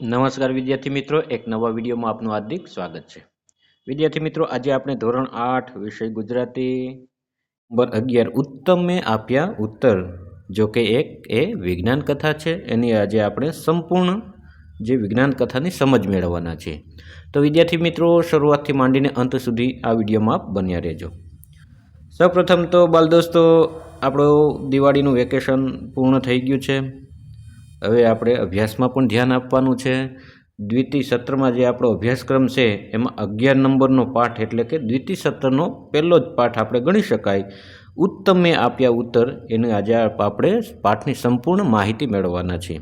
નમસ્કાર વિદ્યાર્થી મિત્રો, એક નવા વિડીયોમાં આપનું હાર્દિક સ્વાગત છે. વિદ્યાર્થી મિત્રો, આજે આપણે ધોરણ આઠ વિષય ગુજરાતી નંબર અગિયાર ઉત્તમે આપ્યા ઉત્તર, જો કે એક એ વિજ્ઞાન કથા છે. એની આજે આપણે સંપૂર્ણ જે વિજ્ઞાન કથાની સમજ મેળવવાના છે. તો વિદ્યાર્થી મિત્રો, શરૂઆતથી માંડીને અંત સુધી આ વિડીયોમાં આપ બન્યા રહેજો. સૌપ્રથમ તો બાલ દોસ્તો, આપણો દિવાળીનું વેકેશન પૂર્ણ થઈ ગયું છે. હવે આપણે અભ્યાસમાં પણ ધ્યાન આપવાનું છે. દ્વિતીય સત્રમાં જે આપણો અભ્યાસક્રમ છે, એમાં અગિયાર નંબરનો પાઠ એટલે કે દ્વિતીય સત્રનો પહેલો જ પાઠ આપણે ગણી શકાય. ઉત્તમે આપ્યા ઉત્તર, એને આજે આપણે પાઠની સંપૂર્ણ માહિતી મેળવવાના છીએ.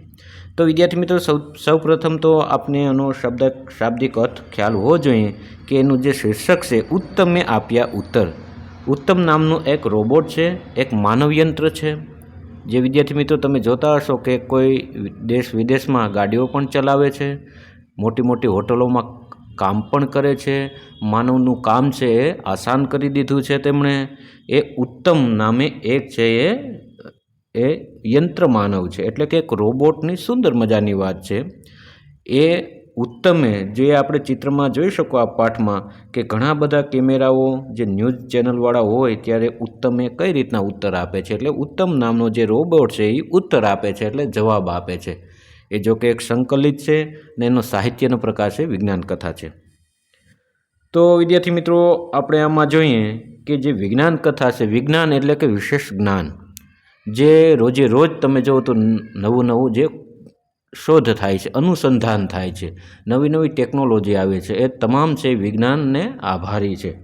તો વિદ્યાર્થી મિત્રો, સૌ, સૌપ્રથમ તો આપને એનો શબ્દ, શાબ્દિક અર્થ ખ્યાલ હોવો જોઈએ કે એનું જે શીર્ષક છે, ઉત્તમે આપ્યા ઉત્તર. ઉત્તમ નામનું એક રોબોટ છે, એક માનવયંત્ર છે. જે વિદ્યાર્થી મિત્રો તમે જોતા હશો કે કોઈ દેશ વિદેશમાં ગાડીઓ પણ ચલાવે છે, મોટી મોટી હોટલોમાં કામ પણ કરે છે, માનવનું કામ છે એ આસાન કરી દીધું છે તેમણે. એ ઉત્તમ નામે એક છે એ એ યંત્ર માનવ છે. એટલે કે એક રોબોટની સુંદર મજાની વાત છે. એ ઉત્તમે જે આપણે ચિત્રમાં જોઈ શકો આ પાઠમાં કે ઘણા બધા કેમેરાઓ જે ન્યૂઝ ચેનલવાળા હોય ત્યારે ઉત્તમે કઈ રીતના ઉત્તર આપે છે? એટલે ઉત્તમ નામનો જે રોબોટ છે એ ઉત્તર આપે છે એટલે જવાબ આપે છે. એ જો કે એક સંકલિત છે ને એનો સાહિત્યનો પ્રકાર છે વિજ્ઞાન કથા છે. તો વિદ્યાર્થી મિત્રો, આપણે આમાં જોઈએ કે જે વિજ્ઞાન કથા છે, વિજ્ઞાન એટલે કે વિશેષ જ્ઞાન. જે રોજે રોજ તમે જુઓ તો નવું નવું જે શોધ થાય છે, અનુસંધાન થાય છે. નવી નવી ટેકનોલોજી આવે છે. એ તમામ છે વિજ્ઞાનને આભારી છે.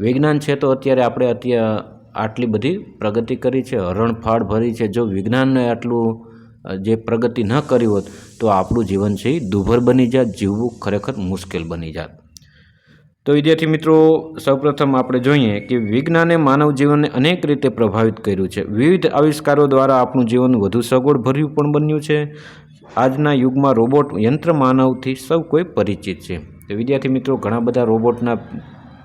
વિજ્ઞાન છે તો અત્યારે આપણે અત્યારે આટલી બધી પ્રગતિ કરી છે, હરણફાળ ભરી છે. જો વિજ્ઞાનને આટલું જે પ્રગતિ ન કરી હોત, તો આપણું જીવન છે દુભર બની જાત, જીવવું ખરેખર મુશ્કેલ બની જાત. તો વિદ્યાર્થી મિત્રો, સૌપ્રથમ આપણે જોઈએ કે વિજ્ઞાને માનવ જીવનને અનેક રીતે પ્રભાવિત કર્યું છે. વિવિધ આવિષ્કારો દ્વારા આપણું જીવન વધુ સગવડ ભર્યું પણ બન્યું છે. આજના યુગમાં રોબોટ યંત્ર માનવથી સૌ કોઈ પરિચિત છે. તો વિદ્યાર્થી મિત્રો, ઘણા બધા રોબોટના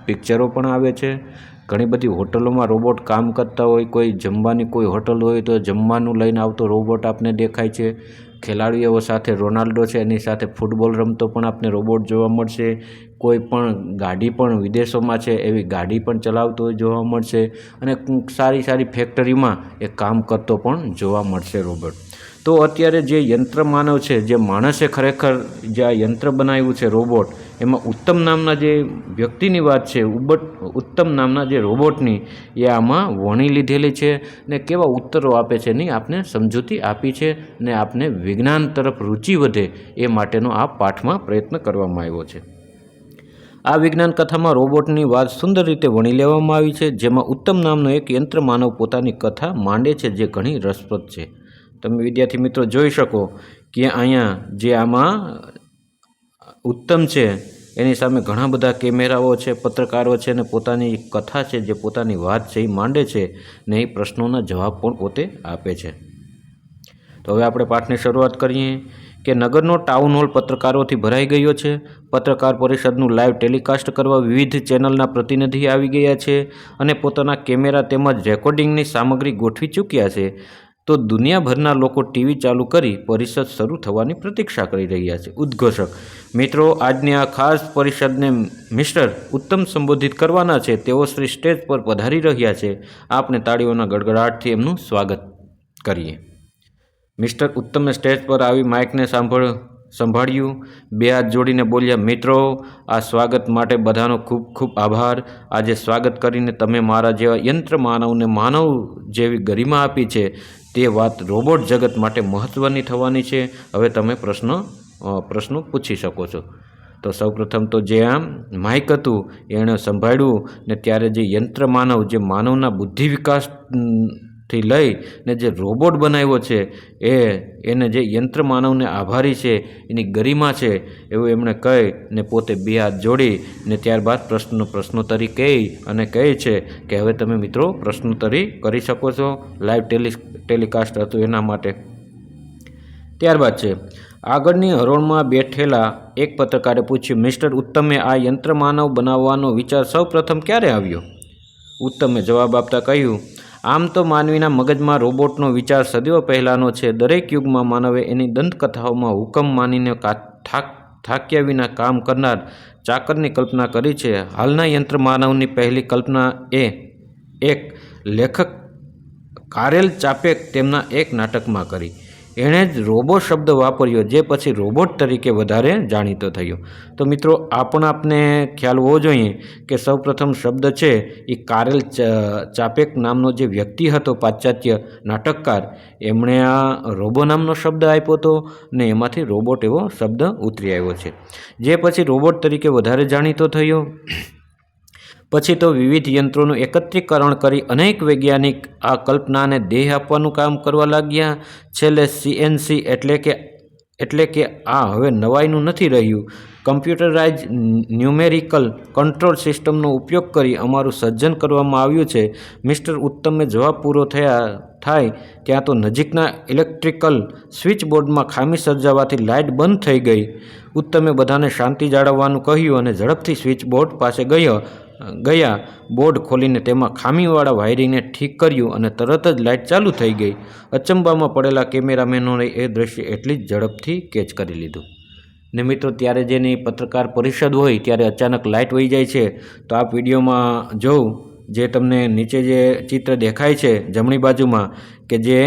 પિક્ચરો પણ આવે છે. ઘણી બધી હોટલોમાં રોબોટ કામ કરતા હોય, કોઈ જમવાની કોઈ હોટલ હોય તો જમવાનું લઈને આવતો રોબોટ આપને દેખાય છે. ખેલાડીઓ સાથે રોનાલ્ડો છે, એની સાથે ફૂટબોલ રમતો પણ આપને રોબોટ જોવા મળશે. કોઈ પણ ગાડી પણ વિદેશોમાં છે, એવી ગાડી પણ ચલાવતો જોવા મળશે. અને સારી સારી ફેક્ટરીમાં એ કામ કરતો પણ જોવા મળશે રોબોટ. તો અત્યારે જે યંત્ર માનવ છે, જે માણસે ખરેખર જે આ યંત્ર બનાવ્યું છે રોબોટ એમાં ઉત્તમ નામના જે વ્યક્તિની વાત છે, ઉબટ, ઉત્તમ નામના જે રોબોટની એ આમાં વણી લીધેલી છે ને કેવા ઉત્તરો આપે છે નહીં આપને સમજૂતી આપી છે ને આપને વિજ્ઞાન તરફ રુચિ વધે એ માટેનો આ પાઠમાં પ્રયત્ન કરવામાં આવ્યો છે. આ વિજ્ઞાન કથામાં રોબોટની વાત સુંદર રીતે વણી લેવામાં આવી છે, જેમાં ઉત્તમ નામનો એક યંત્ર માનવ પોતાની કથા માંડે છે, જે ઘણી રસપ્રદ છે. તમે વિદ્યાર્થી મિત્રો જોઈ શકો કે અહીંયા જે આમાં ઉત્તમ છે, એની સામે ઘણા બધા કેમેરાઓ છે, પત્રકારો છે અને પોતાની કથા છે, જે પોતાની વાત છે એ માંડે છે ને એ પ્રશ્નોના જવાબ પણ પોતે આપે છે. તો હવે આપણે પાઠની શરૂઆત કરીએ કે નગરનો ટાઉન હોલ પત્રકારોથી ભરાઈ ગયો છે. પત્રકાર પરિષદનું લાઈવ ટેલિકાસ્ટ કરવા વિવિધ ચેનલના પ્રતિનિધિ આવી ગયા છે અને પોતાના કેમેરા તેમજ રેકોર્ડિંગની સામગ્રી ગોઠવી ચૂક્યા છે. તો દુનિયાભરના લોકો ટીવી ચાલુ કરી પરિષદ શરૂ થવાની પ્રતીક્ષા કરી રહ્યા છે. ઉદ્ઘોષક, મિત્રો, આજની આ ખાસ પરિષદને મિસ્ટર ઉત્તમ સંબોધિત કરવાના છે, તેઓ શ્રી સ્ટેજ પર પધારી રહ્યા છે. આપણે તાળીઓના ગડગડાટથી એમનું સ્વાગત કરીએ. મિસ્ટર ઉત્તમે સ્ટેજ પર આવી માઇકને સાંભળ, સંભાળ્યું. બે હાથ જોડીને બોલ્યા, મિત્રો, આ સ્વાગત માટે બધાનો ખૂબ ખૂબ આભાર. આજે સ્વાગત કરીને તમે મારા જેવા યંત્ર માનવને માનવ જેવી ગરિમા આપી છે. તે વાત રોબોટ જગત માટે મહત્ત્વની થવાની છે. હવે તમે પ્રશ્ન પ્રશ્નો પૂછી શકો છો. તો સૌપ્રથમ તો જે આમ માઇક હતું, એણે સંભાળ્યું ને ત્યારે જે યંત્ર માનવ, જે માનવના બુદ્ધિ વિકાસ થી લઈ ને જે રોબોટ બનાવ્યો છે, એ એને જે યંત્ર માનવને આભારી છે, એની ગરિમા છે, એવું એમણે કહી ને પોતે બે હાથ જોડી ને ત્યારબાદ પ્રશ્નો પ્રશ્નોત્તરી કહી અને કહે છે કે હવે તમે મિત્રો પ્રશ્નોત્તરી કરી શકો છો લાઈવ ટેલિ ટેલિકાસ્ટ હતું એના માટે. ત્યારબાદ છે, આગળની હરોળમાં બેઠેલા એક પત્રકારે પૂછ્યું, મિસ્ટર ઉત્તમે આ યંત્ર માનવ બનાવવાનો વિચાર સૌ પ્રથમ ક્યારે આવ્યો? ઉત્તમે જવાબ આપતા કહ્યું આમ તો માનવીના મગજમાં રોબોટનો વિચાર સદીઓ પહેલાંનો છે. દરેક યુગમાં માનવે એની દંતકથાઓમાં હુકમ માનીને થાક, થાક્યા વિના કામ કરનાર ચાકરની કલ્પના કરી છે. હાલના યંત્ર માનવની પહેલી કલ્પના એ, એક લેખક કારેલ ચાપેક તેમના એક નાટકમાં કરી. એણે જ રોબો શબ્દ વાપર્યો, જે પછી રોબોટ તરીકે વધારે જાણીતો થયો. તો મિત્રો આ પણ આપને ખ્યાલ હોવો જોઈએ કે સૌપ્રથમ શબ્દ છે એ કારેલ ચાપેક નામનો જે વ્યક્તિ હતો, પાશ્ચાત્ય નાટકકાર, એમણે આ રોબો નામનો શબ્દ આપ્યો હતો ને એમાંથી રોબોટ એવો શબ્દ ઉતરી આવ્યો છે. જે પછી રોબોટ તરીકે વધારે જાણીતો થયો. પછી તો વિવિધ યંત્રોનું એકત્રીકરણ કરી અનેક વૈજ્ઞાનિક આ કલ્પનાને દેહ આપવાનું કામ કરવા લાગ્યા. છેલ્લે સીએનસી એટલે કે એટલે કે આ હવે નવાઈનું નથી રહ્યું. કમ્પ્યુટરાઇઝ ન્યુમેરિકલ કંટ્રોલ સિસ્ટમનો ઉપયોગ કરી અમારું સર્જન કરવામાં આવ્યું છે. મિસ્ટર ઉત્તમે જવાબ પૂરો થયા, થાય ત્યાં તો નજીકના ઇલેક્ટ્રિકલ સ્વિચ બોર્ડમાં ખામી સર્જાવાથી લાઇટ બંધ થઈ ગઈ. ઉત્તમે બધાને શાંતિ જાળવવાનું કહ્યું અને ઝડપથી સ્વિચ બોર્ડ પાસે ગયો. ગયા. બોર્ડ ખોલીને તેમાં ખામીવાળા વાયરિંગને ઠીક કર્યું અને તરત જ લાઇટ ચાલુ થઈ ગઈ. અચંબામાં પડેલા કેમેરામેનોએ એ દૃશ્ય એટલી જ ઝડપથી કેચ કરી લીધું. ને મિત્રો, ત્યારે જેની પત્રકાર પરિષદ હોય, ત્યારે અચાનક લાઇટ વહી જાય છે. તો આ વિડીયોમાં જોઉં જે તમને નીચે જે ચિત્ર દેખાય છે જમણી બાજુમાં, કે જે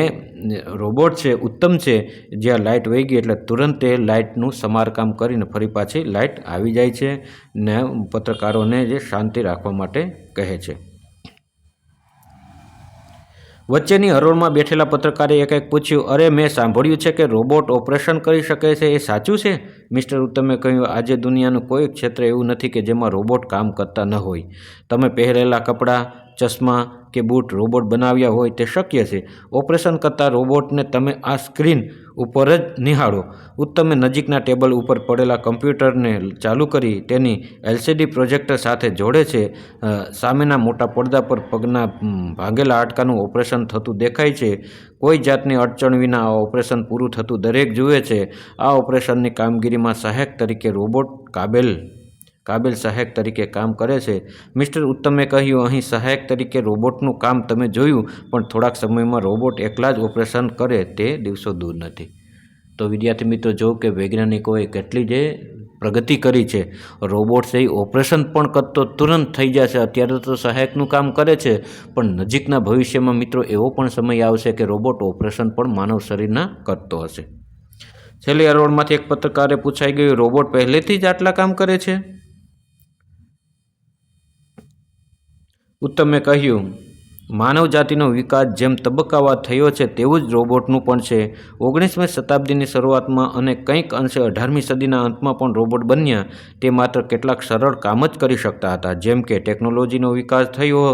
રોબોટ છે, ઉત્તમ છે, જ્યાં લાઇટ વહી ગઈ એટલે તુરંત એ લાઇટનું સમારકામ કરીને ફરી પાછી લાઇટ આવી જાય છે ને પત્રકારોને જે શાંતિ રાખવા માટે કહે છે. વચ્ચેની હરોળમાં બેઠેલા પત્રકારે એક એક પૂછ્યું, અરે, મેં સાંભળ્યું છે કે રોબોટ ઓપરેશન કરી શકે છે, એ સાચું છે? મિસ્ટર ઉત્તમે કહ્યું, આજે દુનિયાનું કોઈ ક્ષેત્ર એવું નથી કે જેમાં રોબોટ કામ કરતા ન હોય. તમે પહેરેલા કપડાં, ચશ્મા કે બૂટ રોબોટ બનાવ્યા હોય તે શક્ય છે. ઓપરેશન કરતા રોબોટને તમે આ સ્ક્રીન ઉપર જ નિહાળો. ઉત્તમે નજીકના ટેબલ ઉપર પડેલા કમ્પ્યુટરને ચાલુ કરી તેની એલસીડી પ્રોજેક્ટર સાથે જોડે છે. સામેના મોટા પડદા પર પગના ભાંગેલા હાડકાનું ઓપરેશન થતું દેખાય છે. કોઈ જાતની અડચણ વિના આ ઓપરેશન પૂરું થતું દરેક જુએ છે. આ ઓપરેશનની કામગીરીમાં સહાયક તરીકે રોબોટ કાબેલ કાબિલ સહાયક તરીકે કામ કરે છે. મિસ્ટર ઉત્તમે કહ્યું, અહીં સહાયક તરીકે રોબોટનું કામ તમે જોયું, પણ થોડાક સમયમાં રોબોટ એકલા જ ઓપરેશન કરે તે દિવસો દૂર નથી. તો વિદ્યાર્થી મિત્રો, જો કે વૈજ્ઞાનિકોએ કેટલી જે પ્રગતિ કરી છે રોબોટ છે એ ઓપરેશન પણ કરતો તુરંત થઈ જશે. અત્યારે તો સહાયકનું કામ કરે છે, પણ નજીકના ભવિષ્યમાં મિત્રો એવો પણ સમય આવશે કે રોબોટ ઓપરેશન પણ માનવ શરીરના કરતો હશે. છેલ્લી અરોડમાંથી એક પત્રકારે પૂછાઈ ગયું, રોબોટ પહેલેથી જ આટલા કામ કરે છે? ઉત્તમે કહ્યું માનવ જાતિનો વિકાસ જેમ તબક્કાવાર થયો છે, તેવું જ રોબોટનું પણ છે. ઓગણીસમી શતાબ્દીની શરૂઆતમાં અને કંઈક અંશે અઢારમી સદીના અંતમાં પણ રોબોટ બન્યા. તે માત્ર કેટલાક સરળ કામ જ કરી શકતા હતા, જેમ કે ટેકનોલોજીનો વિકાસ થયો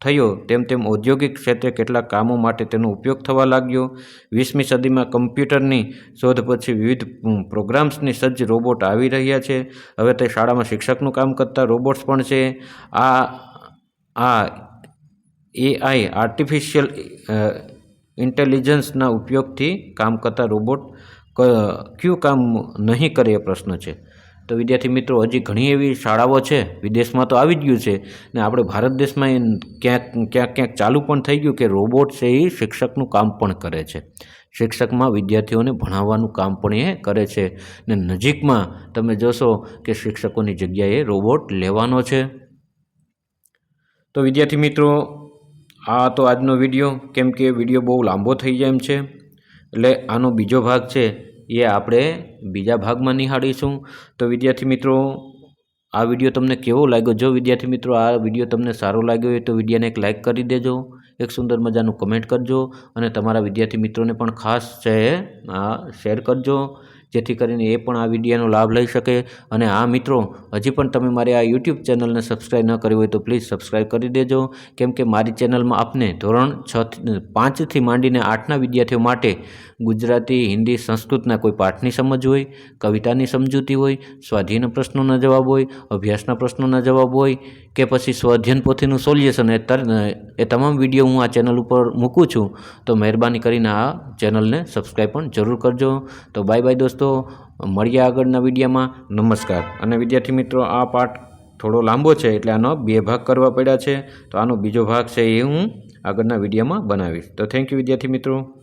થયો, તેમ તેમ ઔદ્યોગિક ક્ષેત્રે કેટલાક કામો માટે તેનો ઉપયોગ થવા લાગ્યો. વીસમી સદીમાં કમ્પ્યુટરની શોધ પછી વિવિધ પ્રોગ્રામ્સની સજ્જ રોબોટ આવી રહ્યા છે. હવે તે શાળામાં શિક્ષકનું કામ કરતા રોબોટ્સ પણ છે. આ આ એઆઈ આર્ટિફિશિયલ ઇન્ટેલિજન્સના ઉપયોગથી કામ કરતા રોબોટ ક્યું કામ નહીં કરે એ પ્રશ્ન છે. તો વિદ્યાર્થી મિત્રો, હજી ઘણી એવી શાળાઓ છે, વિદેશમાં તો આવી ગયું છે, ને આપણે ભારત દેશમાં એ ક્યાંક ક્યાંક ક્યાંક ચાલુ પણ થઈ ગયું કે રોબોટ છે એ શિક્ષકનું કામ પણ કરે છે. શિક્ષકમાં વિદ્યાર્થીઓને ભણાવવાનું કામ પણ એ કરે છે, ને નજીકમાં તમે જોશો કે શિક્ષકોની જગ્યાએ રોબોટ લેવાનો છે. તો વિદ્યાર્થી મિત્રો, આ તો આજનો વીડિયો. કેમ કે વીડિયો બહુ લાંબો થઈ જાય એમ છે. એટલે આનો બીજો ભાગ છે એ આપણે બીજા ભાગમાં નિહાળીશું. તો વિદ્યાર્થી મિત્રો, આ વીડિયો તમને કેવો લાગ્યો? જો વિદ્યાર્થી મિત્રો, આ વીડિયો તમને સારો લાગ્યો હોય તો વિડીયોને એક લાઇક કરી દેજો. એક સુંદર મજાનું કમેન્ટ કરજો. અને તમારા વિદ્યાર્થી મિત્રોને પણ ખાસ છે, આ શેર કરજો. જેથી કરીને એ પણ આ વિડીયોનો લાભ લઈ શકે. અને આ મિત્રો, હજી પણ તમે મારી આ યુટ્યુબ ચેનલને સબસ્ક્રાઈબ ન કરી હોય તો પ્લીઝ સબસ્ક્રાઈબ કરી દેજો. કેમ કે મારી ચેનલમાં આપને ધોરણ છ પાંચથી માંડીને આઠના વિદ્યાર્થીઓ માટે ગુજરાતી, હિન્દી સંસ્કૃતના કોઈ પાઠની સમજ હોય, કવિતાની સમજૂતી હોય, સ્વાધીન પ્રશ્નોના જવાબ હોય, અભ્યાસના પ્રશ્નોના જવાબ હોય કે પછી સ્વાધ્યન પોથીનું સોલ્યુશન એ તમામ વીડિયો હું આ ચેનલ ઉપર મૂકું છું, તો મહેરબાની કરીને આ ચેનલને સબસ્ક્રાઈબ પણ જરૂર કરજો. તો બાય બાય દોસ્તો. મળીએ આગળના વિડીયામાં. નમસ્કાર. અને વિદ્યાર્થી મિત્રો, આ પાઠ થોડો લાંબો છે, એટલે આનો બે ભાગ કરવા પડ્યા છે. તો આનો બીજો ભાગ છે એ હું આગળના વિડીયોમાં બનાવીશ. તો થેન્ક યુ વિદ્યાર્થી મિત્રો.